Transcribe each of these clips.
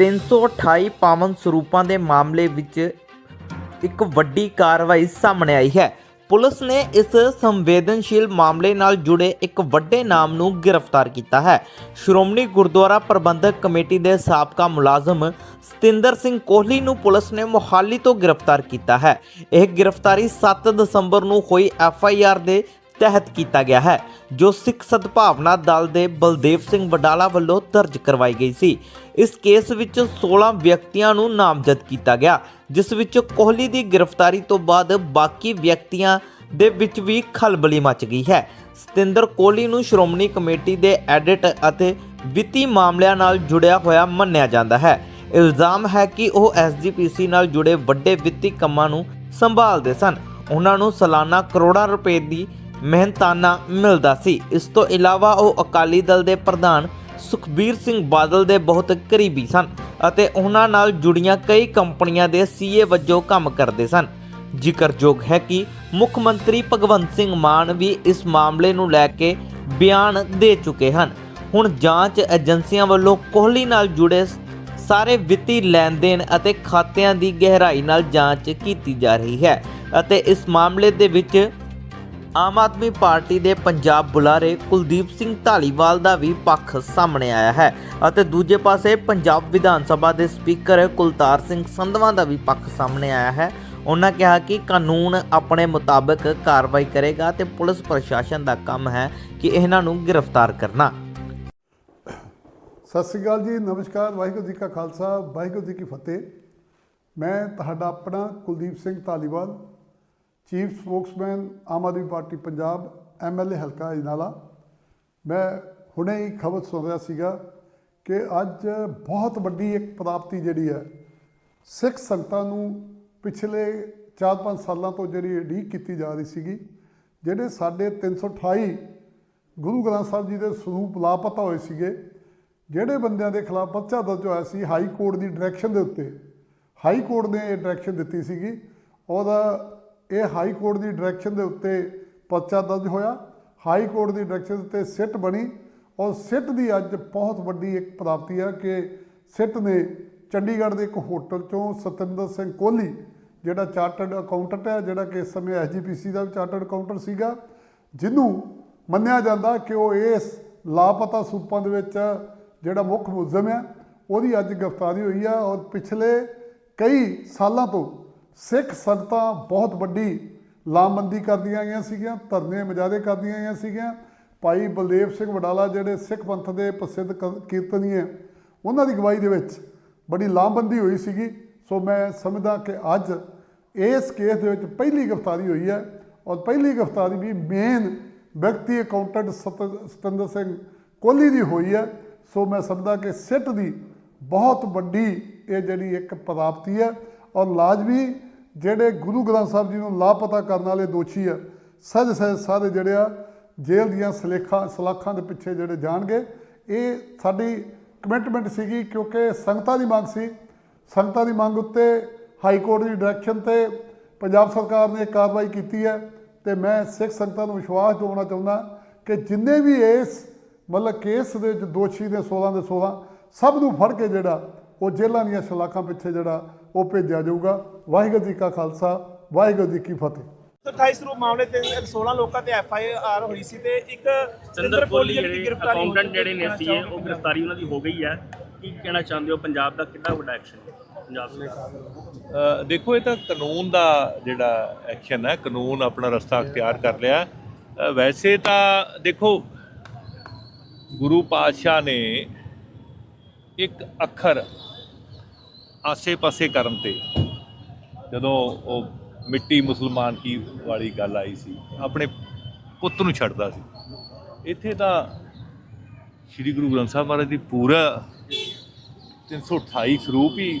328 ਪਾਵਨ ਸਰੂਪਾਂ ਦੇ ਮਾਮਲੇ ਵਿੱਚ ਇੱਕ ਵੱਡੀ ਕਾਰਵਾਈ ਸਾਹਮਣੇ ਆਈ ਹੈ। ਪੁਲਿਸ ਨੇ ਇਸ ਸੰਵੇਦਨਸ਼ੀਲ ਮਾਮਲੇ ਨਾਲ ਜੁੜੇ ਇੱਕ ਵੱਡੇ ਨਾਮ ਨੂੰ ਗ੍ਰਿਫਤਾਰ ਕੀਤਾ ਹੈ। ਸ਼੍ਰੋਮਣੀ ਗੁਰਦੁਆਰਾ ਪ੍ਰਬੰਧਕ ਕਮੇਟੀ ਦੇ ਸਾਬਕਾ ਮੁਲਾਜ਼ਮ ਸਤਿੰਦਰ ਸਿੰਘ ਕੋਹਲੀ ਨੂੰ ਪੁਲਿਸ ਨੇ ਮੋਹਾਲੀ ਤੋਂ ਗ੍ਰਿਫਤਾਰ ਕੀਤਾ ਹੈ। ਇਹ ਗ੍ਰਿਫਤਾਰੀ 7 ਦਸੰਬਰ ਨੂੰ ਹੋਈ ਐਫ ਆਈ ਆਰ ਦੇ ਤਹਿਤ ਕੀਤਾ ਗਿਆ ਹੈ, ਜੋ ਸਿੱਖ ਸਦਭਾਵਨਾ ਦਲ ਦੇ ਬਲਦੇਵ ਸਿੰਘ ਵਡਾਲਾ ਵੱਲੋਂ ਦਰਜ ਕਰਵਾਈ ਗਈ ਸੀ। ਇਸ ਕੇਸ ਵਿੱਚ 16 ਵਿਅਕਤੀਆਂ ਨੂੰ ਨਾਮਜ਼ਦ ਕੀਤਾ ਗਿਆ, ਜਿਸ ਵਿੱਚ ਕੋਹਲੀ ਦੀ ਗ੍ਰਿਫਤਾਰੀ ਤੋਂ ਬਾਅਦ ਬਾਕੀ ਵਿਅਕਤੀਆਂ ਦੇ ਵਿੱਚ ਵੀ ਖਲਬਲੀ ਮਚ ਗਈ ਹੈ। ਸਤਿੰਦਰ ਕੋਹਲੀ ਨੂੰ ਸ਼੍ਰੋਮਣੀ ਕਮੇਟੀ ਦੇ ਐਡਿਟ ਅਤੇ ਵਿੱਤੀ ਮਾਮਲਿਆਂ ਨਾਲ ਜੁੜਿਆ ਹੋਇਆ ਮੰਨਿਆ ਜਾਂਦਾ ਹੈ। ਇਲਜ਼ਾਮ ਹੈ ਕਿ ਉਹ ਐਸਜੀਪੀਸੀ ਨਾਲ ਜੁੜੇ ਵੱਡੇ ਵਿੱਤੀ ਕੰਮਾਂ ਨੂੰ ਸੰਭਾਲਦੇ ਸਨ। ਉਹਨਾਂ ਨੂੰ ਸਾਲਾਨਾ ਕਰੋੜਾਂ ਰੁਪਏ ਦੀ ਮਿਹਨਤਾਨਾ ਮਿਲਦਾ ਸੀ। ਇਸ ਤੋਂ ਇਲਾਵਾ ਉਹ ਅਕਾਲੀ ਦਲ ਦੇ ਪ੍ਰਧਾਨ ਸੁਖਬੀਰ ਸਿੰਘ ਬਾਦਲ ਦੇ ਬਹੁਤ ਕਰੀਬੀ ਸਨ ਅਤੇ ਉਹਨਾਂ ਨਾਲ ਜੁੜੀਆਂ ਕਈ ਕੰਪਨੀਆਂ ਦੇ ਸੀਏ ਵਜੋਂ ਕੰਮ ਕਰਦੇ ਸਨ। ਜ਼ਿਕਰਯੋਗ ਹੈ ਕਿ ਮੁੱਖ ਮੰਤਰੀ ਭਗਵੰਤ ਸਿੰਘ ਮਾਨ ਵੀ ਇਸ ਮਾਮਲੇ ਨੂੰ ਲੈ ਕੇ ਬਿਆਨ ਦੇ ਚੁੱਕੇ ਹਨ। ਹੁਣ ਜਾਂਚ ਏਜੰਸੀਆਂ ਵੱਲੋਂ ਕੋਹਲੀ ਨਾਲ ਜੁੜੇ ਸਾਰੇ ਵਿੱਤੀ ਲੈਣ ਦੇਣ ਅਤੇ ਖਾਤਿਆਂ ਦੀ ਗਹਿਰਾਈ ਨਾਲ ਜਾਂਚ ਕੀਤੀ ਜਾ ਰਹੀ ਹੈ ਅਤੇ ਇਸ ਮਾਮਲੇ ਦੇ ਵਿੱਚ ਆਮ ਆਦਮੀ ਪਾਰਟੀ ਦੇ ਪੰਜਾਬ ਬੁਲਾਰੇ ਕੁਲਦੀਪ ਸਿੰਘ ਢਾਲੀਵਾਲ ਦਾ ਵੀ ਪੱਖ ਸਾਹਮਣੇ ਆਇਆ ਹੈ ਅਤੇ ਦੂਜੇ ਪਾਸੇ ਪੰਜਾਬ ਵਿਧਾਨ ਸਭਾ ਦੇ ਸਪੀਕਰ ਕੁਲਤਾਰ ਸਿੰਘ ਸੰਧਵਾਂ ਦਾ ਵੀ ਪੱਖ ਸਾਹਮਣੇ ਆਇਆ ਹੈ। ਉਹਨਾਂ ਕਿਹਾ ਕਿ ਕਾਨੂੰਨ ਆਪਣੇ ਮੁਤਾਬਕ ਕਾਰਵਾਈ ਕਰੇਗਾ ਤੇ ਪੁਲਿਸ ਪ੍ਰਸ਼ਾਸਨ ਦਾ ਕੰਮ ਹੈ ਕਿ ਇਹਨਾਂ ਨੂੰ ਗ੍ਰਿਫਤਾਰ ਕਰਨਾ। ਸਤਿ ਸ੍ਰੀ ਅਕਾਲ ਜੀ, ਨਮਸਕਾਰ, ਵਾਹਿਗੁਰੂ ਜੀ ਕਾ ਖਾਲਸਾ, ਵਾਹਿਗੁਰੂ ਜੀ ਕੀ ਫਤਿਹ। ਮੈਂ ਤੁਹਾਡਾ ਆਪਣਾ Kuldeep Singh Dhaliwal chief spokesman Aam Aadmi Party Punjab MLA ਹਲਕਾ ਅਜਨਾਲਾ। ਮੈਂ ਹੁਣੇ ਹੀ ਖਬਰ ਸੁਣ ਰਿਹਾ ਸੀਗਾ ਕਿ ਅੱਜ ਬਹੁਤ ਵੱਡੀ ਇੱਕ ਪ੍ਰਾਪਤੀ ਜਿਹੜੀ ਹੈ, ਸਿੱਖ ਸੰਗਤਾਂ ਨੂੰ ਪਿਛਲੇ 4-5 ਸਾਲਾਂ ਤੋਂ ਜਿਹੜੀ ਉਡੀਕ ਕੀਤੀ ਜਾ ਰਹੀ ਸੀਗੀ, ਜਿਹੜੇ ਸਾਡੇ 328 ਗੁਰੂ ਗ੍ਰੰਥ ਸਾਹਿਬ ਜੀ ਦੇ ਸਰੂਪ ਲਾਪਤਾ ਹੋਏ ਸੀਗੇ, ਜਿਹੜੇ ਬੰਦਿਆਂ ਦੇ ਖਿਲਾਫ ਪਰਚਾ ਦਰਜ ਹੋਇਆ ਸੀ ਹਾਈ ਕੋਰਟ ਦੀ ਡਾਇਰੈਕਸ਼ਨ ਦੇ ਉੱਤੇ, ਹਾਈ ਕੋਰਟ ਨੇ ਇਹ ਡਾਇਰੈਕਸ਼ਨ ਦਿੱਤੀ ਸੀਗੀ। ਔਰ ਇਹ ਹਾਈ ਕੋਰਟ ਦੀ ਡਾਇਰੈਕਸ਼ਨ ਦੇ ਉੱਤੇ ਪਰਚਾ ਦਰਜ ਹੋਇਆ। ਹਾਈ ਕੋਰਟ ਦੀ ਡਾਇਰੈਕਸ਼ਨ ਦੇ ਉੱਤੇ ਸਿੱਟ ਬਣੀ ਔਰ ਸਿੱਟ ਦੀ ਅੱਜ ਬਹੁਤ ਵੱਡੀ ਇੱਕ ਪ੍ਰਾਪਤੀ ਹੈ ਕਿ ਸਿੱਟ ਨੇ ਚੰਡੀਗੜ੍ਹ ਦੇ ਇੱਕ ਹੋਟਲ ਚੋਂ ਸਤਿੰਦਰ ਸਿੰਘ ਕੋਹਲੀ, ਜਿਹੜਾ ਚਾਰਟਰਡ ਅਕਾਊਂਟੈਂਟ ਹੈ, ਜਿਹੜਾ ਕਿ ਇਸ ਸਮੇਂ ਐਸਜੀਪੀਸੀ ਦਾ ਚਾਰਟਰਡ ਅਕਾਊਂਟੈਂਟ ਸੀਗਾ, ਜਿਹਨੂੰ ਮੰਨਿਆ ਜਾਂਦਾ ਕਿ ਉਹ ਇਸ ਲਾਪਤਾ ਸੂਪਾਂ ਦੇ ਵਿੱਚ ਜਿਹੜਾ ਮੁੱਖ ਮੁਲਜ਼ਮ ਹੈ ਉਹਦੀ ਅੱਜ ਗ੍ਰਿਫਤਾਰੀ ਹੋਈ ਆ ਔਰ ਪਿਛਲੇ ਕਈ ਸਾਲਾਂ ਤੋਂ ਸਿੱਖ ਸੰਗਤਾਂ ਬਹੁਤ ਵੱਡੀ ਲਾਮਬੰਦੀ ਕਰਦੀਆਂ ਗਈਆਂ ਸੀਗੀਆਂ, ਧਰਨੇ ਮਜਾਦੇ ਕਰਦੀਆਂ ਗਈਆਂ ਸੀਗੀਆਂ। ਭਾਈ ਬਲਦੇਵ ਸਿੰਘ ਵਡਾਲਾ ਜਿਹੜੇ ਸਿੱਖ ਪੰਥ ਦੇ ਪ੍ਰਸਿੱਧ ਕ- ਕੀਰਤਨੀ ਹੈ ਉਹਨਾਂ ਦੀ ਗਵਾਹੀ ਦੇ ਵਿੱਚ ਬੜੀ ਲਾਮਬੰਦੀ ਹੋਈ ਸੀਗੀ। ਸੋ ਮੈਂ ਸਮਝਦਾ ਕਿ ਅੱਜ ਇਸ ਕੇਸ ਦੇ ਵਿੱਚ ਪਹਿਲੀ ਗ੍ਰਿਫਤਾਰੀ ਹੋਈ ਹੈ ਔਰ ਪਹਿਲੀ ਗ੍ਰਿਫਤਾਰੀ ਵੀ ਮੇਨ ਵਿਅਕਤੀ ਅਕਾਊਂਟੈਂਟ ਸਤ- ਸਤਿੰਦਰ ਸਿੰਘ ਕੋਹਲੀ ਦੀ ਹੋਈ ਹੈ। ਸੋ ਮੈਂ ਸਮਝਦਾ ਕਿ ਸਿੱਟ ਦੀ ਬਹੁਤ ਵੱਡੀ ਇਹ ਜਿਹੜੀ ਇੱਕ ਪ੍ਰਾਪਤੀ ਹੈ ਔਰ ਲਾਜ਼ਮੀ ਜਿਹੜੇ ਗੁਰੂ ਗ੍ਰੰਥ ਸਾਹਿਬ ਜੀ ਨੂੰ ਲਾਪਤਾ ਕਰਨ ਵਾਲੇ ਦੋਸ਼ੀ ਆ ਸੱਜ ਸੱਜ ਸਾਰੇ ਜਿਹੜੇ ਆ, ਜੇਲ੍ਹ ਦੀਆਂ ਸਲੇਖਾਂ, ਸਲਾਖਾਂ ਦੇ ਪਿੱਛੇ ਜਿਹੜੇ ਜਾਣਗੇ। ਇਹ ਸਾਡੀ ਕਮਿਟਮੈਂਟ ਸੀਗੀ ਕਿਉਂਕਿ ਸੰਗਤਾਂ ਦੀ ਮੰਗ ਸੀ। ਸੰਗਤਾਂ ਦੀ ਮੰਗ ਉੱਤੇ ਹਾਈ ਕੋਰਟ ਦੀ ਡਾਇਰੈਕਸ਼ਨ ਤੇ ਪੰਜਾਬ ਸਰਕਾਰ ਨੇ ਕਾਰਵਾਈ ਕੀਤੀ ਹੈ ਤੇ ਮੈਂ ਸਿੱਖ ਸੰਗਤਾਂ ਨੂੰ ਵਿਸ਼ਵਾਸ ਦਿਵਾਉਣਾ ਚਾਹੁੰਦਾ ਕਿ ਜਿੰਨੇ ਵੀ ਇਸ ਮਤਲਬ ਕੇਸ ਦੇ ਵਿੱਚ ਦੋਸ਼ੀ ਦੇ 16 ਦੇ 16 ਸਭ ਨੂੰ ਫੜ ਕੇ ਜਿਹੜਾ ਉਹ ਜੇਲ੍ਹਾਂ ਦੀਆਂ ਸਲਾਖਾਂ ਪਿੱਛੇ ਜਿਹੜਾ ਉਹ ਭੇਜਿਆ ਜਾਊਗਾ। ਵਾਹਿਗੁਰੂ ਜੀ ਕਾ ਖਾਲਸਾ ਵਾਹਿਗੁਰੂ ਜੀ ਕੀ ਫਤਿਹ। 28 ਸਰੂਪ ਮਾਮਲੇ ਤੇ 16 ਲੋਕਾਂ ਤੇ ਐਫ ਆਈ ਆਰ ਹੋਈ ਸੀ ਤੇ ਇੱਕ ਚੰਦਰ ਜਿਹੜੀ ਜਿਹੜੇ ਗ੍ਰਿਫਤਾਰੀ ਹੋਈ ਅਕਾਊਂਟੈਂਟ ਜਿਹੜੇ ਨੇ ਸੀਏ ਉਹ? ਗ੍ਰਿਫਤਾਰੀ ਉਹਨਾਂ ਦੀ ਹੋ ਗਈ ਹੈ। ਕੀ ਕਹਿਣਾ ਚਾਹੁੰਦੇ ਹੋ? ਪੰਜਾਬ ਦਾ ਕਿੰਨਾ ਵੱਡਾ ਐਕਸ਼ਨ ਹੈ? ਪੰਜਾਬ ਸਰਕਾਰ ਦੇਖੋ ਇਹ ਤਾਂ ਕਾਨੂੰਨ ਦਾ ਜਿਹੜਾ ਐਕਸ਼ਨ ਹੈ ਕਾਨੂੰਨ ਆਪਣਾ ਰਸਤਾ ਅਖਤਿਆਰ ਕਰ ਲਿਆ ਵੈਸੇ ਤਾਂ ਦੇਖੋ ਗੁਰੂ ਪਾਤਸ਼ਾਹ ਨੇ ਇੱਕ ਅੱਖਰ ਆਸੇ-ਪਾਸੇ ਕਰਨ ਤੇ। ਜਦੋਂ ਉਹ ਮਿੱਟੀ ਮੁਸਲਮਾਨ ਕੀ ਵਾਲੀ ਗੱਲ ਆਈ ਸੀ, ਆਪਣੇ ਪੁੱਤ ਨੂੰ ਛੱਡਦਾ ਸੀ। ਇੱਥੇ ਤਾਂ ਸ੍ਰੀ ਗੁਰੂ ਗ੍ਰੰਥ ਸਾਹਿਬ ਮਹਾਰਾਜ ਦੀ ਪੂਰਾ 328 ਸਰੂਪ ਹੀ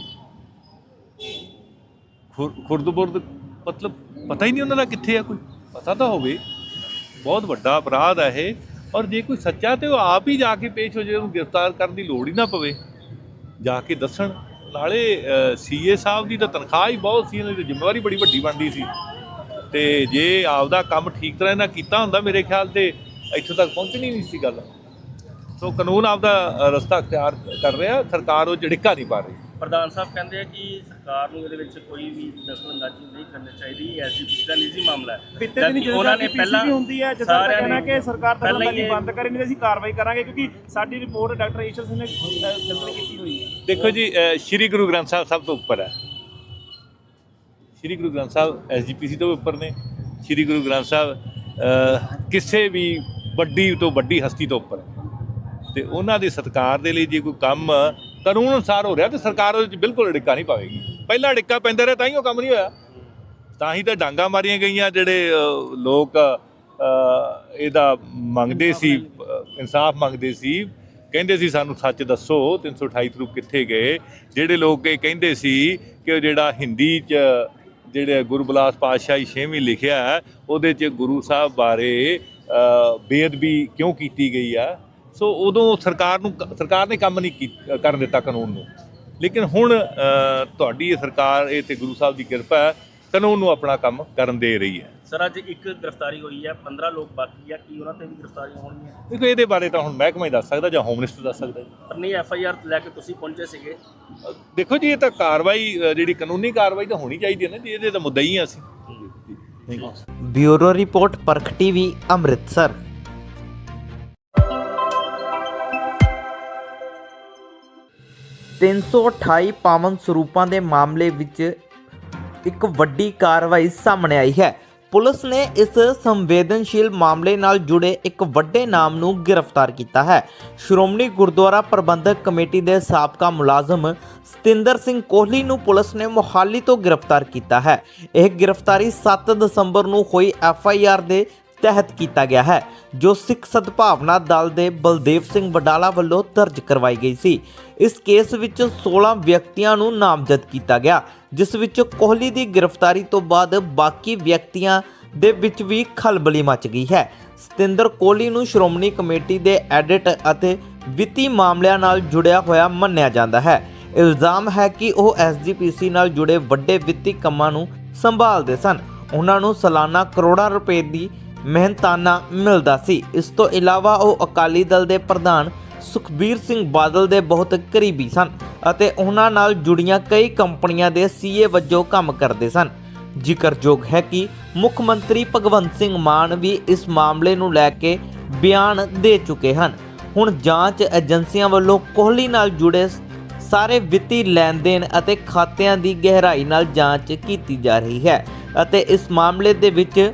ਖੁਰ- ਖੁਰਦ-ਬੁਰਦ, ਮਤਲਬ ਪਤਾ ਹੀ ਨਹੀਂ ਉਹਨਾਂ ਦਾ ਕਿੱਥੇ ਆ ਕੋਈ। ਪਤਾ ਤਾਂ ਹੋਵੇ, ਬਹੁਤ ਵੱਡਾ ਅਪਰਾਧ ਹੈ ਇਹ। ਔਰ ਜੇ ਕੋਈ ਸੱਚਾ ਤੇ ਉਹ ਆਪ ਹੀ ਜਾ ਕੇ ਪੇਸ਼ ਹੋ ਜਾਏ, ਉਹਨੂੰ ਗ੍ਰਿਫਤਾਰ ਕਰਨ ਦੀ ਲੋੜ ਹੀ ਨਾ ਪਵੇ। ਜਾ ਕੇ ਦੱਸਣ। ਨਾਲੇ ਸੀਏ ਸਾਹਿਬ ਦੀ ਤਾਂ ਤਨਖਾਹ ਹੀ ਬਹੁਤ ਸੀ, ਇਹਨਾਂ ਦੀ ਜ਼ਿੰਮੇਵਾਰੀ ਬੜੀ ਵੱਡੀ ਬਣਦੀ ਸੀ। ਤੇ ਜੇ ਆਪਦਾ ਕੰਮ ਠੀਕ ਤਰ੍ਹਾਂ ਨਾਲ ਕੀਤਾ ਹੁੰਦਾ ਮੇਰੇ ਖਿਆਲ ਤੇ, ਇੱਥੋਂ ਤੱਕ ਪਹੁੰਚਣੀ ਨਹੀਂ ਸੀ ਗੱਲ। ਸੋ ਕਾਨੂੰਨ ਆਪਦਾ ਰਸਤਾ ਅਖਤਿਆਰ ਕਰ ਰਿਹਾ, ਸਰਕਾਰ ਉਹ ਝਿੜਕਾ ਨਹੀਂ ਪਾ ਰਹੀ। ਪ੍ਰਧਾਨ ਸਾਹਿਬ ਕਹਿੰਦੇ ਆ ਕਿ ਸਰਕਾਰ ਨੂੰ ਇਹਦੇ ਵਿੱਚ ਕੋਈ ਵੀ ਦਖਲਅੰਦਾਜ਼ੀ ਨਹੀਂ ਕਰਨੀ ਚਾਹੀਦੀ ਐਸਜੀਪੀਸੀ ਦਾ ਨਿੱਜੀ ਮਾਮਲਾ ਹੈ। ਪਿੱਤੇ ਦਿਨ ਜਦਕਿ ਉਹਨਾਂ ਨੇ ਪਹਿਲਾਂ ਵੀ ਹੁੰਦੀ ਹੈ ਜਦੋਂ ਤੱਕ ਸਾਰਿਆਂ ਕਹਿਣਾ ਨੇ ਕਿ ਸਰਕਾਰ ਦਖਲਅੰਦਾਜ਼ੀ ਬੰਦ ਕਰੇ ਨਹੀਂ ਅਸੀਂ ਕਾਰਵਾਈ ਕਰਾਂਗੇ ਕਿਉਂਕਿ ਸਾਡੀ ਰਿਪੋਰਟ ਡਾਕਟਰ ਈਸ਼ਰ ਸਿੰਘ ਨੇ ਜਨਰਲ ਕੀਤੀ ਹੋਈ ਹੈ। ਦੇਖੋ ਜੀ ਸ਼੍ਰੀ ਗੁਰੂ ਗ੍ਰੰਥ ਸਾਹਿਬ ਸਭ ਤੋਂ ਉੱਪਰ ਹੈ। ਸ਼੍ਰੀ ਗੁਰੂ ਗ੍ਰੰਥ ਸਾਹਿਬ ਐਸਜੀਪੀਸੀ ਤੋਂ ਉੱਪਰ ਨੇ। ਸ਼੍ਰੀ ਗੁਰੂ ਗ੍ਰੰਥ ਸਾਹਿਬ ਕਿਸੇ ਵੀ ਵੱਡੀ ਤੋਂ ਵੱਡੀ ਹਸਤੀ ਤੋਂ ਉੱਪਰ ਹੈ। ਤੇ ਉਹਨਾਂ ਦੇ ਸਤਕਾਰ ਦੇ ਲਈ ਜੇ ਕੋਈ ਕੰਮ ਕਾਨੂੰਨ ਅਨੁਸਾਰ ਹੋ ਰਿਹਾ ਤੇ ਸਰਕਾਰ ਉਹਦੇ ਵਿੱਚ ਬਿਲਕੁਲ ਡਿੱਕਾ ਨਹੀਂ ਪਾਵੇਗੀ। ਪਹਿਲਾਂ ਡਿੱਕਾ ਪੈਂਦਾ ਰਿਹਾ ਤਾਂ ਹੀ ਉਹ ਕੰਮ ਨਹੀਂ ਹੋਇਆ। ਤਾਂ ਹੀ ਤਾਂ ਡਾਂਗਾ ਮਾਰੀਆਂ ਗਈਆਂ ਜਿਹੜੇ ਲੋਕ ਇਹਦਾ ਮੰਗਦੇ ਸੀ ਇਨਸਾਫ ਮੰਗਦੇ ਸੀ। ਕਹਿੰਦੇ ਸੀ ਸਾਨੂੰ ਸੱਚ ਦੱਸੋ 328 ਰੂਪ ਕਿੱਥੇ ਗਏ? ਜਿਹੜੇ ਲੋਕ ਇਹ ਕਹਿੰਦੇ ਸੀ ਕਿ ਉਹ ਜਿਹੜਾ ਹਿੰਦੀ 'ਚ, ਜਿਹੜੇ ਗੁਰੂ ਪਾਤਸ਼ਾਹੀ ਛੇਵੀਂ ਲਿਖਿਆ ਉਹਦੇ 'ਚ ਗੁਰੂ ਸਾਹਿਬ ਬਾਰੇ ਬੇਅਦਬੀ ਕਿਉਂ ਕੀਤੀ ਗਈ ਆ? ਸੋ ਉਦੋਂ ਸਰਕਾਰ ਨੂੰ ਸਰਕਾਰ ਨੇ ਕੰਮ ਨਹੀਂ ਕਰਨ ਦਿੱਤਾ ਕਾਨੂੰਨ ਨੂੰ। ਲੇਕਿਨ ਹੁਣ ਤੁਹਾਡੀ ਇਹ ਸਰਕਾਰ ਇਹ ਤੇ ਗੁਰੂ ਸਾਹਿਬ ਦੀ ਕਿਰਪਾ ਹੈ ਕਾਨੂੰਨ ਨੂੰ ਆਪਣਾ ਕੰਮ ਕਰਨ ਦੇ ਰਹੀ ਹੈ। ਸਰ ਅੱਜ ਇੱਕ ਗ੍ਰਿਫਤਾਰੀ ਹੋਈ ਹੈ 15 ਲੋਕ ਬਾਕੀ ਆ ਕੀ ਉਹਨਾਂ ਤੇ ਵੀ ਗ੍ਰਿਫਤਾਰੀਆਂ ਹੋਣਗੀਆਂ? ਦੇਖੋ ਇਹਦੇ ਬਾਰੇ ਤਾਂ ਹੁਣ ਮਹਿਕਮਾ ਹੀ ਦੱਸ ਸਕਦਾ ਜਾਂ ਹੋਮ ਮਿਨਿਸਟਰ ਦੱਸ ਸਕਦਾ। ਪਰ ਨਹੀਂ ਐਫ ਆਈ ਆਰ ਲੈ ਕੇ ਤੁਸੀਂ ਪਹੁੰਚੇ ਸੀਗੇ। ਦੇਖੋ ਜੀ ਇਹ ਤਾਂ ਕਾਰਵਾਈ ਜਿਹੜੀ ਕਾਨੂੰਨੀ ਕਾਰਵਾਈ ਤਾਂ ਹੋਣੀ ਚਾਹੀਦੀ ਹੈ ਨਾ ਜੀ ਇਹਦੇ ਤਾਂ ਮੁੱਦਾ ਹੀ ਹਾਂ ਅਸੀਂ। Thank you bureau report Parakh TV Amritsar. ਤਿੰਨ ਸੌ ਅਠਾਈ ਪਾਵਨ ਸਰੂਪਾਂ ਦੇ ਮਾਮਲੇ ਵਿੱਚ ਇੱਕ ਵੱਡੀ ਕਾਰਵਾਈ ਸਾਹਮਣੇ ਆਈ ਹੈ। ਪੁਲਿਸ ਨੇ ਇਸ ਸੰਵੇਦਨਸ਼ੀਲ ਮਾਮਲੇ ਨਾਲ ਜੁੜੇ ਇੱਕ ਵੱਡੇ ਨਾਮ ਨੂੰ ਗ੍ਰਿਫਤਾਰ ਕੀਤਾ ਹੈ। ਸ਼੍ਰੋਮਣੀ ਗੁਰਦੁਆਰਾ ਪ੍ਰਬੰਧਕ ਕਮੇਟੀ ਦੇ ਸਾਬਕਾ ਮੁਲਾਜ਼ਮ ਸਤਿੰਦਰ ਸਿੰਘ ਕੋਹਲੀ ਨੂੰ ਪੁਲਿਸ ਨੇ ਮੋਹਾਲੀ ਤੋਂ ਗ੍ਰਿਫਤਾਰ ਕੀਤਾ ਹੈ। ਇਹ ਗ੍ਰਿਫਤਾਰੀ 7 ਦਸੰਬਰ ਨੂੰ ਹੋਈ ਐਫ ਆਈ ਆਰ ਦੇ ਤਹਿਤ ਕੀਤਾ ਗਿਆ ਹੈ, ਜੋ ਸਿੱਖ ਸਦਭਾਵਨਾ ਦਲ ਦੇ ਬਲਦੇਵ ਸਿੰਘ ਵਡਾਲਾ ਵੱਲੋਂ ਦਰਜ ਕਰਵਾਈ ਗਈ ਸੀ। ਇਸ ਕੇਸ ਵਿੱਚ 16 ਵਿਅਕਤੀਆਂ ਨੂੰ ਨਾਮਜ਼ਦ ਕੀਤਾ ਗਿਆ, ਜਿਸ ਵਿੱਚ ਕੋਹਲੀ ਦੀ ਗ੍ਰਿਫਤਾਰੀ ਤੋਂ ਬਾਅਦ ਬਾਕੀ ਵਿਅਕਤੀਆਂ ਦੇ ਵਿੱਚ ਵੀ ਖਲਬਲੀ ਮਚ ਗਈ ਹੈ। ਸਤਿੰਦਰ ਕੋਹਲੀ ਨੂੰ ਸ਼੍ਰੋਮਣੀ ਕਮੇਟੀ ਦੇ ਐਡਿਟ ਅਤੇ ਵਿੱਤੀ ਮਾਮਲਿਆਂ ਨਾਲ ਜੁੜਿਆ ਹੋਇਆ ਮੰਨਿਆ ਜਾਂਦਾ ਹੈ। ਇਲਜ਼ਾਮ ਹੈ ਕਿ ਉਹ ਐਸਜੀਪੀਸੀ ਨਾਲ ਜੁੜੇ ਵੱਡੇ ਵਿੱਤੀ ਕੰਮਾਂ ਨੂੰ ਸੰਭਾਲਦੇ ਸਨ। ਉਹਨਾਂ ਨੂੰ ਸਾਲਾਨਾ ਕਰੋੜਾਂ ਰੁਪਏ ਦੀ ਮਿਹਨਤਾਨਾ ਮਿਲਦਾ ਸੀ। ਇਸ ਤੋਂ ਇਲਾਵਾ ਉਹ ਅਕਾਲੀ ਦਲ ਦੇ ਪ੍ਰਧਾਨ ਸੁਖਬੀਰ ਸਿੰਘ ਬਾਦਲ ਦੇ ਬਹੁਤ ਕਰੀਬੀ ਸਨ ਅਤੇ ਉਹਨਾਂ ਨਾਲ ਜੁੜੀਆਂ ਕਈ ਕੰਪਨੀਆਂ ਦੇ ਸੀਏ ਵਜੋਂ ਕੰਮ ਕਰਦੇ ਸਨ। ਜ਼ਿਕਰਯੋਗ ਹੈ ਕਿ ਮੁੱਖ ਮੰਤਰੀ ਭਗਵੰਤ ਸਿੰਘ ਮਾਨ ਵੀ ਇਸ ਮਾਮਲੇ ਨੂੰ ਲੈ ਕੇ ਬਿਆਨ ਦੇ ਚੁੱਕੇ ਹਨ। ਹੁਣ ਜਾਂਚ ਏਜੰਸੀਆਂ ਵੱਲੋਂ ਕੋਹਲੀ ਨਾਲ ਜੁੜੇ ਸਾਰੇ ਵਿੱਤੀ ਲੈਣ ਦੇਣ ਅਤੇ ਖਾਤਿਆਂ ਦੀ ਗਹਿਰਾਈ ਨਾਲ ਜਾਂਚ ਕੀਤੀ ਜਾ ਰਹੀ ਹੈ ਅਤੇ ਇਸ ਮਾਮਲੇ ਦੇ ਵਿੱਚ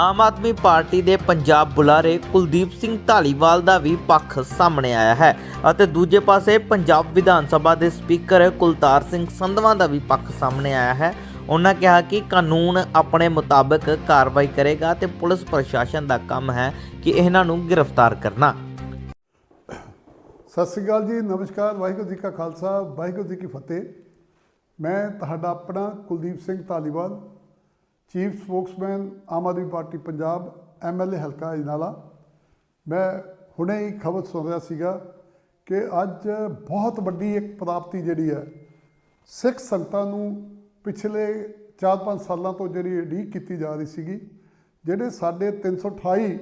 ਆਮ ਆਦਮੀ ਪਾਰਟੀ ਦੇ ਪੰਜਾਬ ਬੁਲਾਰੇ ਕੁਲਦੀਪ ਸਿੰਘ ਢਾਲੀਵਾਲ ਦਾ ਵੀ ਪੱਖ ਸਾਹਮਣੇ ਆਇਆ ਹੈ ਅਤੇ ਦੂਜੇ ਪਾਸੇ ਪੰਜਾਬ ਵਿਧਾਨ ਸਭਾ ਦੇ ਸਪੀਕਰ ਕੁਲਤਾਰ ਸਿੰਘ ਸੰਧਵਾ ਦਾ ਵੀ ਪੱਖ ਸਾਹਮਣੇ ਆਇਆ ਹੈ। ਉਹਨਾਂ ਕਿਹਾ ਕਿ ਕਾਨੂੰਨ ਆਪਣੇ ਮੁਤਾਬਕ ਕਾਰਵਾਈ ਕਰੇਗਾ ਤੇ ਪੁਲਿਸ ਪ੍ਰਸ਼ਾਸਨ ਦਾ ਕੰਮ ਹੈ ਕਿ ਇਹਨਾਂ ਨੂੰ ਗ੍ਰਿਫਤਾਰ ਕਰਨਾ। ਸਤਿ ਸ੍ਰੀ ਅਕਾਲ ਜੀ, ਨਮਸਕਾਰ, ਵਾਹਿਗੁਰੂ ਜੀ ਕਾ ਖਾਲਸਾ, ਵਾਹਿਗੁਰੂ ਜੀ ਕੀ ਫਤਿਹ। ਮੈਂ ਤੁਹਾਡਾ ਆਪਣਾ Kuldeep Singh Dhaliwal chief spokesman Aam Aadmi Party Punjab MLA ਹਲਕਾ ਅਜਨਾਲਾ। ਮੈਂ ਹੁਣੇ ਹੀ ਖਬਰ ਸੁਣ ਰਿਹਾ ਸੀਗਾ ਕਿ ਅੱਜ ਬਹੁਤ ਵੱਡੀ ਇੱਕ ਪ੍ਰਾਪਤੀ ਜਿਹੜੀ ਹੈ, ਸਿੱਖ ਸੰਗਤਾਂ ਨੂੰ ਪਿਛਲੇ 4-5 ਸਾਲਾਂ ਤੋਂ ਜਿਹੜੀ ਉਡੀਕ ਕੀਤੀ ਜਾ ਰਹੀ ਸੀਗੀ, ਜਿਹੜੇ ਸਾਡੇ 328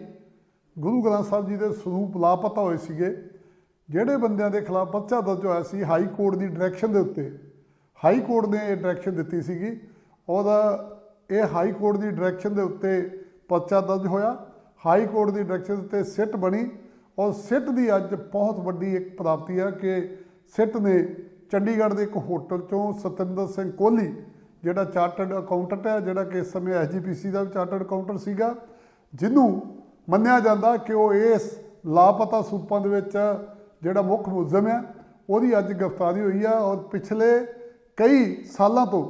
ਗੁਰੂ ਗ੍ਰੰਥ ਸਾਹਿਬ ਜੀ ਦੇ ਸਰੂਪ ਲਾਪਤਾ ਹੋਏ ਸੀਗੇ, ਜਿਹੜੇ ਬੰਦਿਆਂ ਦੇ ਖਿਲਾਫ ਪਰਚਾ ਦਰਜ ਹੋਇਆ ਸੀ ਹਾਈ ਕੋਰਟ ਦੀ ਡਾਇਰੈਕਸ਼ਨ ਦੇ ਉੱਤੇ। ਹਾਈ ਕੋਰਟ ਨੇ ਇਹ ਡਾਇਰੈਕਸ਼ਨ ਦਿੱਤੀ ਸੀਗੀ। ਉਹਦਾ ਇਹ ਹਾਈ ਕੋਰਟ ਦੀ ਡਾਇਰੈਕਸ਼ਨ ਦੇ ਉੱਤੇ ਪਰਚਾ ਦਰਜ ਹੋਇਆ। ਹਾਈ ਕੋਰਟ ਦੀ ਡਾਇਰੈਕਸ਼ਨ ਦੇ ਉੱਤੇ ਸਿੱਟ ਬਣੀ ਔਰ ਸਿੱਟ ਦੀ ਅੱਜ ਬਹੁਤ ਵੱਡੀ ਇੱਕ ਪ੍ਰਾਪਤੀ ਹੈ ਕਿ ਸਿੱਟ ਨੇ ਚੰਡੀਗੜ੍ਹ ਦੇ ਇੱਕ ਹੋਟਲ ਚੋਂ ਸਤਿੰਦਰ ਸਿੰਘ ਕੋਹਲੀ, ਜਿਹੜਾ ਚਾਰਟਰਡ ਅਕਾਊਂਟੈਂਟ ਹੈ, ਜਿਹੜਾ ਕਿ ਇਸ ਸਮੇਂ ਐਸਜੀਪੀਸੀ ਦਾ ਵੀ ਚਾਰਟਰਡ ਅਕਾਊਂਟੈਂਟ ਸੀਗਾ, ਜਿਹਨੂੰ ਮੰਨਿਆ ਜਾਂਦਾ ਕਿ ਉਹ ਇਸ ਲਾਪਤਾ ਸੂਪਾਂ ਦੇ ਵਿੱਚ ਜਿਹੜਾ ਮੁੱਖ ਮੁਲਜ਼ਮ ਹੈ, ਉਹਦੀ ਅੱਜ ਗ੍ਰਿਫਤਾਰੀ ਹੋਈ ਆ ਔਰ ਪਿਛਲੇ ਕਈ ਸਾਲਾਂ ਤੋਂ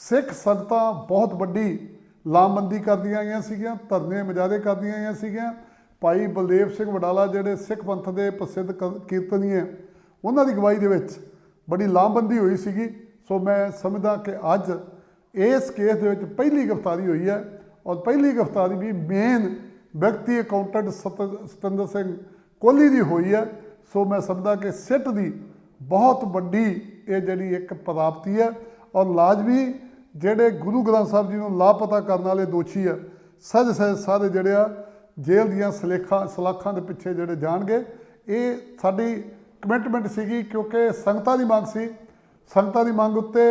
ਸਿੱਖ ਸੰਗਤਾਂ ਬਹੁਤ ਵੱਡੀ ਲਾਮਬੰਦੀ ਕਰਦੀਆਂ ਆਈਆਂ ਸੀਗੀਆਂ, ਧਰਨੇ ਮੁਜ਼ਾਹਰੇ ਕਰਦੀਆਂ ਆਈਆਂ ਸੀਗੀਆਂ। ਭਾਈ ਬਲਦੇਵ ਸਿੰਘ ਵਡਾਲਾ ਜਿਹੜੇ ਸਿੱਖ ਪੰਥ ਦੇ ਪ੍ਰਸਿੱਧ ਕ- ਕੀਰਤਨੀ ਹੈ, ਉਹਨਾਂ ਦੀ ਅਗਵਾਈ ਦੇ ਵਿੱਚ ਬੜੀ ਲਾਮਬੰਦੀ ਹੋਈ ਸੀਗੀ। ਸੋ ਮੈਂ ਸਮਝਦਾ ਕਿ ਅੱਜ ਇਸ ਕੇਸ ਦੇ ਵਿੱਚ ਪਹਿਲੀ ਗ੍ਰਿਫਤਾਰੀ ਹੋਈ ਹੈ ਔਰ ਪਹਿਲੀ ਗ੍ਰਿਫਤਾਰੀ ਵੀ ਮੇਨ ਵਿਅਕਤੀ ਅਕਾਊਂਟੈਂਟ ਸਤ- ਸਤਿੰਦਰ ਸਿੰਘ ਕੋਹਲੀ ਦੀ ਹੋਈ ਹੈ। ਸੋ ਮੈਂ ਸਮਝਦਾ ਕਿ ਸਿੱਟ ਦੀ ਬਹੁਤ ਵੱਡੀ ਇਹ ਜਿਹੜੀ ਇੱਕ ਪ੍ਰਾਪਤੀ ਹੈ ਔਰ ਲਾਜ਼ਮੀ ਜਿਹੜੇ ਗੁਰੂ ਗ੍ਰੰਥ ਸਾਹਿਬ ਜੀ ਨੂੰ ਲਾਪਤਾ ਕਰਨ ਵਾਲੇ ਦੋਸ਼ੀ ਆ ਸੱਜ ਸੱਜ ਸਾਰੇ ਜਿਹੜੇ ਆ, ਜੇਲ੍ਹ ਦੀਆਂ ਸਲੇਖਾਂ, ਸਲਾਖਾਂ ਦੇ ਪਿੱਛੇ ਜਿਹੜੇ ਜਾਣਗੇ। ਇਹ ਸਾਡੀ ਕਮਿਟਮੈਂਟ ਸੀਗੀ ਕਿਉਂਕਿ ਸੰਗਤਾਂ ਦੀ ਮੰਗ ਸੀ। ਸੰਗਤਾਂ ਦੀ ਮੰਗ ਉੱਤੇ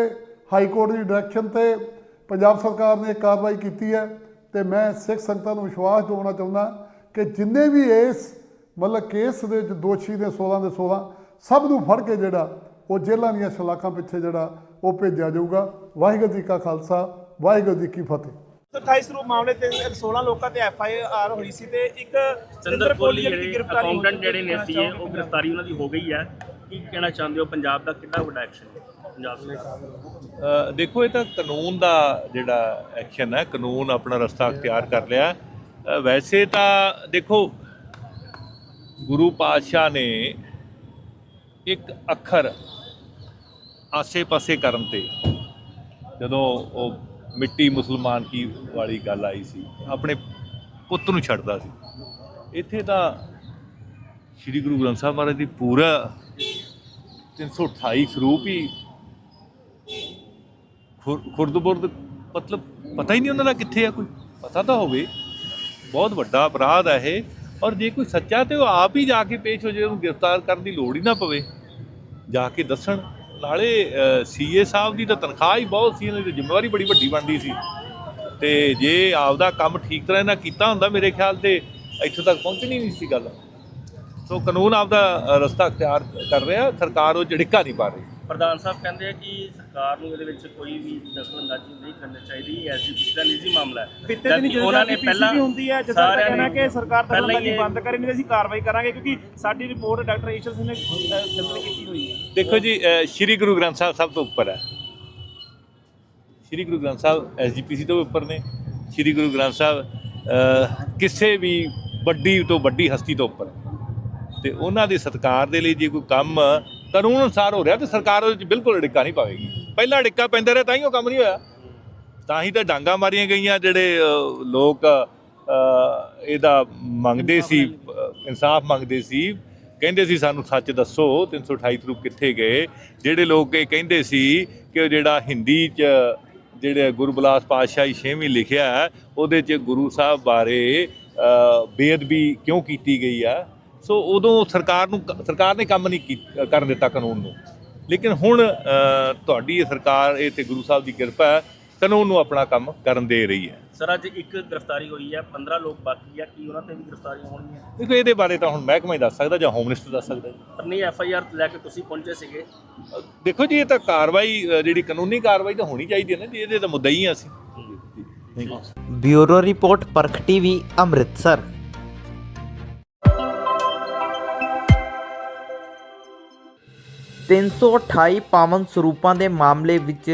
ਹਾਈ ਕੋਰਟ ਦੀ ਡਾਇਰੈਕਸ਼ਨ ਤੇ ਪੰਜਾਬ ਸਰਕਾਰ ਨੇ ਕਾਰਵਾਈ ਕੀਤੀ ਹੈ ਤੇ ਮੈਂ ਸਿੱਖ ਸੰਗਤਾਂ ਨੂੰ ਵਿਸ਼ਵਾਸ ਦਿਵਾਉਣਾ ਚਾਹੁੰਦਾ ਕਿ ਜਿੰਨੇ ਵੀ ਇਸ ਮਤਲਬ ਕੇਸ ਦੇ ਵਿੱਚ ਦੋਸ਼ੀ ਦੇ 16 ਦੇ 16 ਸਭ ਨੂੰ ਫੜ ਕੇ ਜਿਹੜਾ ਉਹ ਜੇਲ੍ਹਾਂ ਦੀਆਂ ਸਲਾਖਾਂ ਪਿੱਛੇ ਜਿਹੜਾ ਉਹ ਭੇਜਿਆ ਜਾਊਗਾ। ਵਾਹਿਗੁਰੂ ਜੀ ਕਾ ਖਾਲਸਾ ਵਾਹਿਗੁਰੂ ਜੀ ਕੀ ਫਤਿਹ। 28 ਸਰੂਪ ਮਾਮਲੇ ਤੇ 16 ਲੋਕਾਂ ਤੇ ਐਫ ਆਈ ਆਰ ਹੋਈ ਸੀ ਤੇ ਇੱਕ ਚੰਦਰ ਕੋਹਲੀ ਦੀ ਜਿਹੜੇ ਅਕਾਊਂਟੈਂਟ ਜਿਹੜੇ ਨੇ ਸੀਏ ਉਹ? ਗ੍ਰਿਫਤਾਰੀ ਉਹਨਾਂ ਦੀ ਹੋ ਗਈ ਹੈ। ਕੀ ਕਹਿਣਾ ਚਾਹੁੰਦੇ ਹੋ? ਪੰਜਾਬ ਦਾ ਕਿੰਨਾ ਵੱਡਾ ਐਕਸ਼ਨ ਪੰਜਾਬ ਸਰਕਾਰ ਅ, ਦੇਖੋ ਇਹ ਤਾਂ ਕਾਨੂੰਨ ਦਾ ਜਿਹੜਾ ਐਕਸ਼ਨ ਹੈ ਕਾਨੂੰਨ ਆਪਣਾ ਰਸਤਾ ਅਖਤਿਆਰ ਕਰ ਲਿਆ ਵੈਸੇ ਤਾਂ ਦੇਖੋ ਗੁਰੂ ਪਾਤਸ਼ਾਹ ਨੇ ਇੱਕ ਅੱਖਰ ਆਸੇ-ਪਾਸੇ ਕਰਨ ਤੇ। ਜਦੋਂ ਉਹ ਮਿੱਟੀ ਮੁਸਲਮਾਨ ਕੀ ਵਾਲੀ ਗੱਲ ਆਈ ਸੀ, ਆਪਣੇ ਪੁੱਤ ਨੂੰ ਛੱਡਦਾ ਸੀ। ਇੱਥੇ ਤਾਂ ਸ੍ਰੀ ਗੁਰੂ ਗ੍ਰੰਥ ਸਾਹਿਬ ਮਹਾਰਾਜ ਦੀ ਪੂਰਾ 328 ਸਰੂਪ ਹੀ ਖੁਰ- ਖੁਰਦ-ਬੁਰਦ, ਮਤਲਬ ਪਤਾ ਹੀ ਨਹੀਂ ਉਹਨਾਂ ਦਾ ਕਿੱਥੇ ਆ ਕੋਈ। ਪਤਾ ਤਾਂ ਹੋਵੇ, ਬਹੁਤ ਵੱਡਾ ਅਪਰਾਧ ਹੈ ਇਹ। ਔਰ ਜੇ ਕੋਈ ਸੱਚਾ ਤੇ ਉਹ ਆਪ ਹੀ ਜਾ ਕੇ ਪੇਸ਼ ਹੋ ਜਾਵੇ ਉਹਨੂੰ ਗ੍ਰਿਫਤਾਰ ਕਰਨ ਦੀ ਲੋੜ ਹੀ ਨਾ ਪਵੇ। ਜਾ ਕੇ ਦੱਸਣ। ਨਾਲੇ ਸੀਏ ਸਾਹਿਬ ਦੀ ਤਾਂ ਤਨਖਾਹ ਹੀ ਬਹੁਤ ਸੀ, ਇਹਨਾਂ ਦੀ ਜ਼ਿੰਮੇਵਾਰੀ ਬੜੀ ਵੱਡੀ ਬਣਦੀ ਸੀ। ਤੇ ਜੇ ਆਪਦਾ ਕੰਮ ਠੀਕ ਤਰ੍ਹਾਂ ਨਾਲ ਕੀਤਾ ਹੁੰਦਾ ਮੇਰੇ ਖਿਆਲ ਤੇ, ਇੱਥੋਂ ਤੱਕ ਪਹੁੰਚਣੀ ਨਹੀਂ ਸੀ ਗੱਲ। ਸੋ ਕਾਨੂੰਨ ਆਪਦਾ ਰਸਤਾ ਅਖਤਿਆਰ ਕਰ ਰਿਹਾ, ਸਰਕਾਰ ਉਹ ਝਿੜਕਾ ਨਹੀਂ ਪਾ ਰਹੀ। ਪ੍ਰਧਾਨ ਸਾਹਿਬ ਕਹਿੰਦੇ ਆ ਕਿ ਸਰਕਾਰ ਨੂੰ ਇਹਦੇ ਵਿੱਚ ਕੋਈ ਵੀ ਦਖਲਅੰਦਾਜ਼ੀ ਨਹੀਂ ਕਰਨੀ ਚਾਹੀਦੀ ਐਸਜੀਪੀਸੀ ਦਾ ਨਿੱਜੀ ਮਾਮਲਾ ਹੈ। ਬੀਤੇ ਦਿਨ ਜਦਕਿ ਉਹਨਾਂ ਨੇ ਪਹਿਲਾਂ ਵੀ ਹੁੰਦੀ ਹੈ ਜਦੋਂ ਸਾਰਿਆਂ ਕਹਿਣਾ ਨੇ ਕਿ ਸਰਕਾਰ ਦਖਲਅੰਦਾਜ਼ੀ ਬੰਦ ਕਰੇ ਨਹੀਂ ਅਸੀਂ ਕਾਰਵਾਈ ਕਰਾਂਗੇ ਕਿਉਂਕਿ ਸਾਡੀ ਰਿਪੋਰਟ ਡਾਕਟਰ ਈਸ਼ਰ ਸਿੰਘ ਨੇ ਜਨਰਲ ਕੀਤੀ ਹੋਈ ਹੈ। ਦੇਖੋ ਜੀ ਸ਼੍ਰੀ ਗੁਰੂ ਗ੍ਰੰਥ ਸਾਹਿਬ ਸਭ ਤੋਂ ਉੱਪਰ ਹੈ। ਸ਼੍ਰੀ ਗੁਰੂ ਗ੍ਰੰਥ ਸਾਹਿਬ ਐਸਜੀਪੀਸੀ ਤੋਂ ਉੱਪਰ ਨੇ। ਸ਼੍ਰੀ ਗੁਰੂ ਗ੍ਰੰਥ ਸਾਹਿਬ ਕਿਸੇ ਵੀ ਵੱਡੀ ਤੋਂ ਵੱਡੀ ਹਸਤੀ ਤੋਂ ਉੱਪਰ ਹੈ। ਤੇ ਉਹਨਾਂ ਦੇ ਸਤਕਾਰ ਦੇ ਲਈ ਜੇ ਕੋਈ ਕੰਮ ਕਾਨੂੰਨ ਅਨੁਸਾਰ ਹੋ ਰਿਹਾ ਤੇ ਸਰਕਾਰ ਉਹਦੇ ਵਿੱਚ ਬਿਲਕੁਲ ਅੜਿੱਕਾ ਨਹੀਂ ਪਾਵੇਗੀ। ਪਹਿਲਾਂ ਅੜਿੱਕਾ ਪੈਂਦਾ ਰਿਹਾ ਤਾਂ ਹੀ ਉਹ ਕੰਮ ਨਹੀਂ ਹੋਇਆ। ਤਾਂ ਹੀ ਤਾਂ ਡਾਂਗਾ ਮਾਰੀਆਂ ਗਈਆਂ ਜਿਹੜੇ ਲੋਕ ਇਹਦਾ ਮੰਗਦੇ ਸੀ ਇਨਸਾਫ ਮੰਗਦੇ ਸੀ। ਕਹਿੰਦੇ ਸੀ ਸਾਨੂੰ ਸੱਚ ਦੱਸੋ 328 ਰੂਪ ਕਿੱਥੇ ਗਏ? ਜਿਹੜੇ ਲੋਕ ਇਹ ਕਹਿੰਦੇ ਸੀ ਕਿ ਉਹ ਜਿਹੜਾ ਹਿੰਦੀ ਚ ਜਿਹੜੇ ਗੁਰਬਲਾਸ ਪਾਤਸ਼ਾਹੀ ਛੇਵੀਂ ਲਿਖਿਆ ਉਹਦੇ ਚ ਗੁਰੂ ਸਾਹਿਬ ਬਾਰੇ ਬੇਅਦਬੀ ਕਿਉਂ ਕੀਤੀ ਗਈ ਆ ਸੋ ਉਦੋਂ ਸਰਕਾਰ ਨੂੰ ਸਰਕਾਰ ਨੇ ਕੰਮ ਨਹੀਂ ਕਰਨ ਦਿੱਤਾ ਕਾਨੂੰਨ ਨੂੰ। ਲੇਕਿਨ ਹੁਣ ਤੁਹਾਡੀ ਇਹ ਸਰਕਾਰ ਇਹ ਤੇ ਗੁਰੂ ਸਾਹਿਬ ਦੀ ਕਿਰਪਾ ਹੈ ਕਾਨੂੰਨ ਨੂੰ ਆਪਣਾ ਕੰਮ ਕਰਨ ਦੇ ਰਹੀ ਹੈ। ਸਰ ਅੱਜ ਇੱਕ ਗ੍ਰਿਫਤਾਰੀ ਹੋਈ ਹੈ 15 ਲੋਕ ਬਾਕੀ ਆ ਕੀ ਉਹਨਾਂ ਤੇ ਵੀ ਗ੍ਰਿਫਤਾਰੀਆਂ ਹੋਣਗੀਆਂ? ਦੇਖੋ ਇਹਦੇ ਬਾਰੇ ਤਾਂ ਹੁਣ ਮਹਿਕਮਾ ਹੀ ਦੱਸ ਸਕਦਾ ਜਾਂ ਹੋਮ ਮਿਨਿਸਟਰ ਦੱਸ ਸਕਦਾ। ਪਰ ਨਹੀਂ ਐਫ ਆਈ ਆਰ ਲੈ ਕੇ ਤੁਸੀਂ ਪਹੁੰਚੇ ਸੀਗੇ। ਦੇਖੋ ਜੀ ਇਹ ਤਾਂ ਕਾਰਵਾਈ ਜਿਹੜੀ ਕਾਨੂੰਨੀ ਕਾਰਵਾਈ ਤਾਂ ਹੋਣੀ ਚਾਹੀਦੀ ਹੈ ਨਾ ਜੀ ਇਹਦੇ ਤਾਂ ਮੁੱਦਾ ਹੀ ਹਾਂ ਅਸੀਂ। Thank you bureau report Parakh TV Amritsar. ਤਿੰਨ ਸੌ ਅਠਾਈ ਪਾਵਨ ਸਰੂਪਾਂ ਦੇ ਮਾਮਲੇ ਵਿੱਚ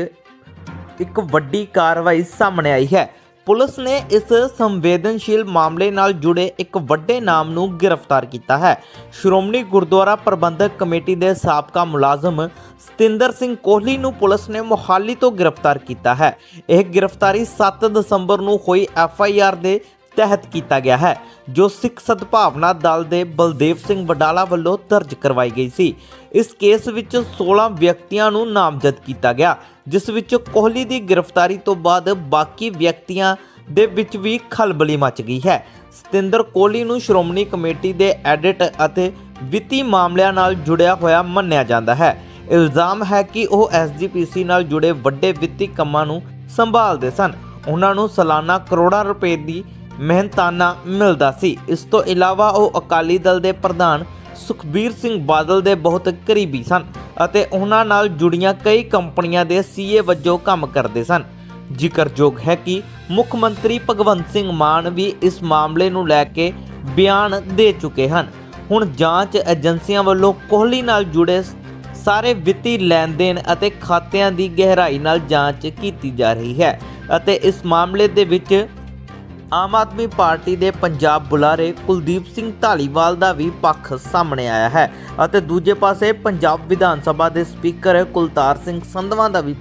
ਇੱਕ ਵੱਡੀ ਕਾਰਵਾਈ ਸਾਹਮਣੇ ਆਈ ਹੈ। ਪੁਲਿਸ ਨੇ ਇਸ ਸੰਵੇਦਨਸ਼ੀਲ ਮਾਮਲੇ ਨਾਲ ਜੁੜੇ ਇੱਕ ਵੱਡੇ ਨਾਮ ਨੂੰ ਗ੍ਰਿਫਤਾਰ ਕੀਤਾ ਹੈ। ਸ਼੍ਰੋਮਣੀ ਗੁਰਦੁਆਰਾ ਪ੍ਰਬੰਧਕ ਕਮੇਟੀ ਦੇ ਸਾਬਕਾ ਮੁਲਾਜ਼ਮ ਸਤਿੰਦਰ ਸਿੰਘ ਕੋਹਲੀ ਨੂੰ ਪੁਲਿਸ ਨੇ ਮੋਹਾਲੀ ਤੋਂ ਗ੍ਰਿਫਤਾਰ ਕੀਤਾ ਹੈ। ਇਹ ਗ੍ਰਿਫਤਾਰੀ 7 ਦਸੰਬਰ ਨੂੰ ਹੋਈ ਐਫ ਆਈ ਆਰ ਦੇ ਤਹਿਤ ਕੀਤਾ ਗਿਆ ਹੈ, ਜੋ ਸਿੱਖ ਸਦਭਾਵਨਾ ਦਲ ਦੇ ਬਲਦੇਵ ਸਿੰਘ ਵਡਾਲਾ ਵੱਲੋਂ ਦਰਜ ਕਰਵਾਈ ਗਈ ਸੀ। ਇਸ ਕੇਸ ਵਿੱਚ 16 ਵਿਅਕਤੀਆਂ ਨੂੰ ਨਾਮਜ਼ਦ ਕੀਤਾ ਗਿਆ, ਜਿਸ ਵਿੱਚ ਕੋਹਲੀ ਦੀ ਗ੍ਰਿਫਤਾਰੀ ਤੋਂ ਬਾਅਦ ਬਾਕੀ ਵਿਅਕਤੀਆਂ ਦੇ ਵਿੱਚ ਵੀ ਖਲਬਲੀ ਮਚ ਗਈ ਹੈ। ਸਤਿੰਦਰ ਕੋਹਲੀ ਨੂੰ ਸ਼੍ਰੋਮਣੀ ਕਮੇਟੀ ਦੇ ਐਡਿਟ ਅਤੇ ਵਿੱਤੀ ਮਾਮਲਿਆਂ ਨਾਲ ਜੁੜਿਆ ਹੋਇਆ ਮੰਨਿਆ ਜਾਂਦਾ ਹੈ। ਇਲਜ਼ਾਮ ਹੈ ਕਿ ਉਹ ਐਸਜੀਪੀਸੀ ਨਾਲ ਜੁੜੇ ਵੱਡੇ ਵਿੱਤੀ ਕੰਮਾਂ ਨੂੰ ਸੰਭਾਲਦੇ ਸਨ। ਉਹਨਾਂ ਨੂੰ ਸਾਲਾਨਾ ਕਰੋੜਾਂ ਰੁਪਏ ਦੀ ਮਿਹਨਤਾਨਾ ਮਿਲਦਾ ਸੀ। ਇਸ ਤੋਂ ਇਲਾਵਾ ਉਹ ਅਕਾਲੀ ਦਲ ਦੇ ਪ੍ਰਧਾਨ ਸੁਖਬੀਰ ਸਿੰਘ ਬਾਦਲ ਦੇ ਬਹੁਤ ਕਰੀਬੀ ਸਨ ਅਤੇ ਉਹਨਾਂ ਨਾਲ ਜੁੜੀਆਂ ਕਈ ਕੰਪਨੀਆਂ ਦੇ ਸੀਏ ਵਜੋਂ ਕੰਮ ਕਰਦੇ ਸਨ। ਜ਼ਿਕਰਯੋਗ ਹੈ ਕਿ ਮੁੱਖ ਮੰਤਰੀ ਭਗਵੰਤ ਸਿੰਘ ਮਾਨ ਵੀ ਇਸ ਮਾਮਲੇ ਨੂੰ ਲੈ ਕੇ ਬਿਆਨ ਦੇ ਚੁੱਕੇ ਹਨ। ਹੁਣ ਜਾਂਚ ਏਜੰਸੀਆਂ ਵੱਲੋਂ ਕੋਹਲੀ ਨਾਲ ਜੁੜੇ ਸਾਰੇ ਵਿੱਤੀ ਲੈਣ ਦੇਣ ਅਤੇ ਖਾਤਿਆਂ ਦੀ ਗਹਿਰਾਈ ਨਾਲ ਜਾਂਚ ਕੀਤੀ ਜਾ ਰਹੀ ਹੈ ਅਤੇ ਇਸ ਮਾਮਲੇ ਦੇ ਵਿੱਚ ਆਮ ਆਦਮੀ ਪਾਰਟੀ ਦੇ ਪੰਜਾਬ ਬੁਲਾਰੇ ਕੁਲਦੀਪ ਸਿੰਘ ਢਾਲੀਵਾਲ ਦਾ ਵੀ ਪੱਖ ਸਾਹਮਣੇ ਆਇਆ ਹੈ ਅਤੇ ਦੂਜੇ ਪਾਸੇ ਪੰਜਾਬ ਵਿਧਾਨ ਸਭਾ ਦੇ ਸਪੀਕਰ ਕੁਲਤਾਰ ਸਿੰਘ ਸੰਧਵਾਂ ਦਾ ਵੀ